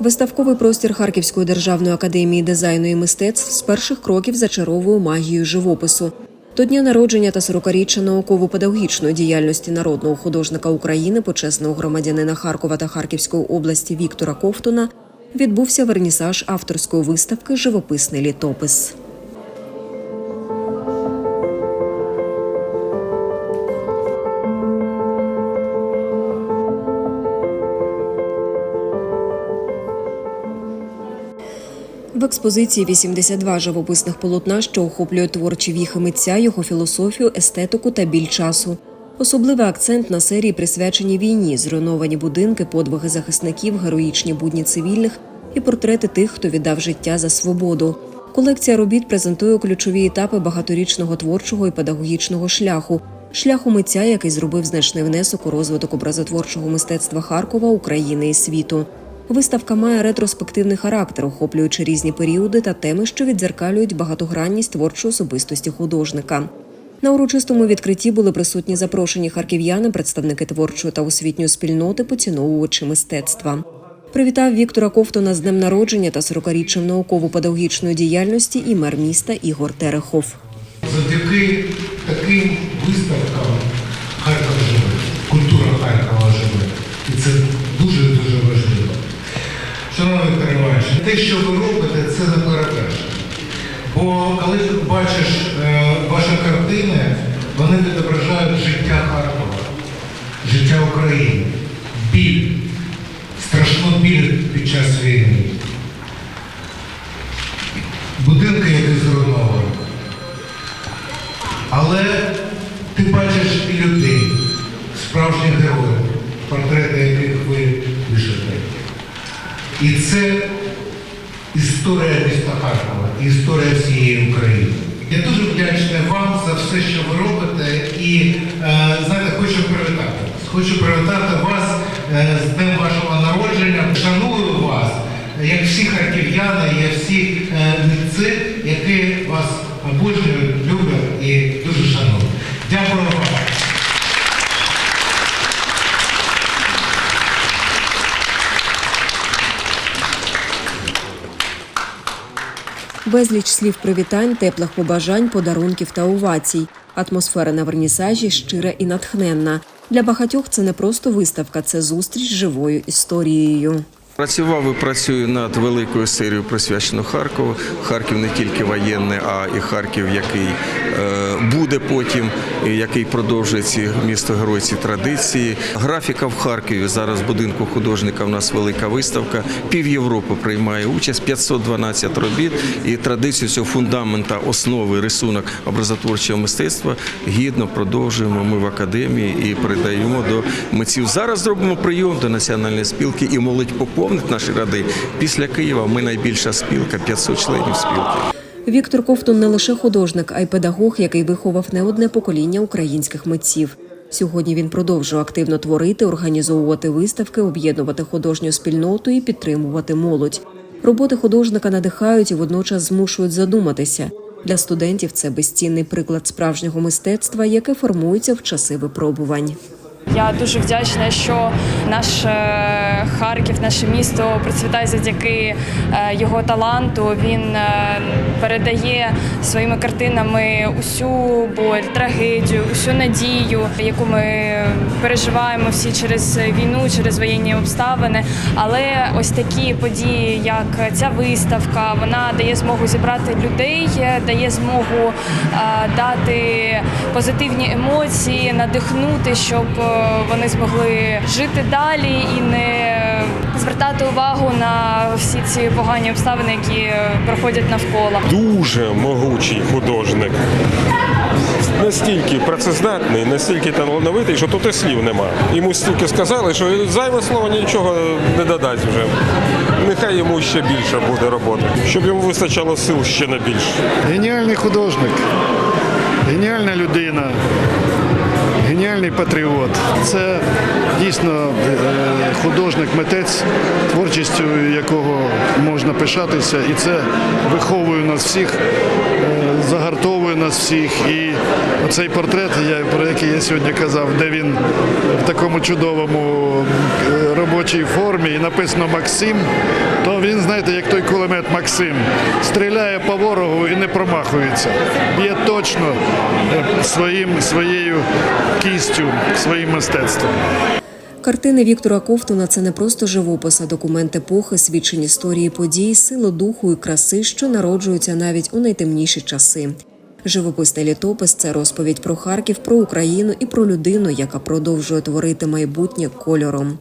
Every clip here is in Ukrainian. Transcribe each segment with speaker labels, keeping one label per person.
Speaker 1: Виставковий простір Харківської державної академії дизайну і мистецтв з перших кроків зачаровує магію живопису. До дня народження та 40-річчя науково-педагогічної діяльності народного художника України, почесного громадянина Харкова та Харківської області Віктора Ковтуна відбувся вернісаж авторської виставки Живописний літопис. В експозиції 82 живописних полотна, що охоплює творчі віхи митця, його філософію, естетику та біль часу. Особливий акцент на серії присвячені війні, зруйновані будинки, подвиги захисників, героїчні будні цивільних і портрети тих, хто віддав життя за свободу. Колекція робіт презентує ключові етапи багаторічного творчого і педагогічного шляху, шляху митця, який зробив значний внесок у розвиток образотворчого мистецтва Харкова, України і світу. Виставка має ретроспективний характер, охоплюючи різні періоди та теми, що віддзеркалюють багатогранність творчої особистості художника. На урочистому відкритті були присутні запрошені харків'яни, представники творчої та освітньої спільноти, поціновувачі мистецтва. Привітав Віктора Ковтуна з днем народження та 40-річчям науково-педагогічної діяльності і мер міста Ігор Терехов.
Speaker 2: Завдяки таким виставкам Харків живе, культура Харкова живе. І це важливо. Шановний Віктор те, що ви робите, це не передаш. Бо коли ти бачиш е, ваші картини, вони відображають життя Харкова, життя України, біль, страшну біль під час війни. Будинки, які зруйновані. Але ти бачиш і людей, справжніх героїв, портрети яких ви пишете. І це історія міста Харкова, історія всієї України. Я дуже вдячний вам за все, що ви робите, і е, знаєте, хочу привітати. вас. Хочу привітати вас е, з днем вашого народження. Шаную вас, як всі харків'яни, як всі е, митці, які вас обожнюють, люблять і дуже шанують. Дякую вам.
Speaker 1: Безліч слів привітань, теплих побажань, подарунків та овацій. Атмосфера на вернісажі щира і натхненна. Для багатьох це не просто виставка, це зустріч з живою історією.
Speaker 3: Працював і працюю над великою серією присвячену Харкову. Харків не тільки воєнний, а і Харків, який е, буде потім, який продовжує ці місто герой ці традиції. Графіка в Харкові зараз в будинку художника. У нас велика виставка. Пів Європи приймає участь, 512 робіт. І традицію цього фундамента, основи, рисунок образотворчого мистецтва гідно продовжуємо ми в академії і передаємо до митців. Зараз зробимо прийом до національної спілки і молодь поповнить наші ради. Після Києва ми найбільша спілка, 500 членів спілки.
Speaker 1: Віктор Ковтун не лише художник, а й педагог, який виховав не одне покоління українських митців. Сьогодні він продовжує активно творити, організовувати виставки, об'єднувати художню спільноту і підтримувати молодь. Роботи художника надихають і водночас змушують задуматися. Для студентів це безцінний приклад справжнього мистецтва, яке формується в часи випробувань.
Speaker 4: Я дуже вдячна, що наш е, Харків, наше місто процвітає завдяки е, його таланту. Він е, передає своїми картинами усю боль, трагедію, усю надію, яку ми переживаємо всі через війну, через воєнні обставини. Але ось такі події, як ця виставка, вона дає змогу зібрати людей, дає змогу дати позитивні емоції, надихнути, щоб вони змогли жити далі і не звертати увагу на всі ці погані обставини, які проходять навколо.
Speaker 5: дуже могучий художник. Настільки працездатний, настільки талановитий, що тут і слів нема. Йому стільки сказали, що зайве слово нічого не додасть вже. Нехай йому ще більше буде роботи, щоб йому вистачало сил ще на більше.
Speaker 6: Геніальний художник, геніальна людина, геніальний патріот. Це дійсно е, художник, митець, творчістю якого можна пишатися, і це виховує нас всіх, е, загартовує нас всіх. І оцей портрет, про який я сьогодні казав, де він в такому чудовому е, робочій формі і написано Максим, то він, знаєте, як той кулемет Максим, стріляє по ворогу і не промахується. Б'є точно е, своїм, своєю кістю, своїм мистецтвом.
Speaker 1: Картини Віктора Ковтуна це не просто живопис, а документ епохи, свідчень історії подій, сили духу і краси, що народжуються навіть у найтемніші часи. Живописний літопис це розповідь про Харків, про Україну і про людину, яка продовжує творити майбутнє кольором.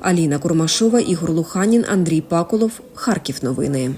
Speaker 1: Аліна Курмашова, Ігор Луханін, Андрій Паколов. Харків. Новини.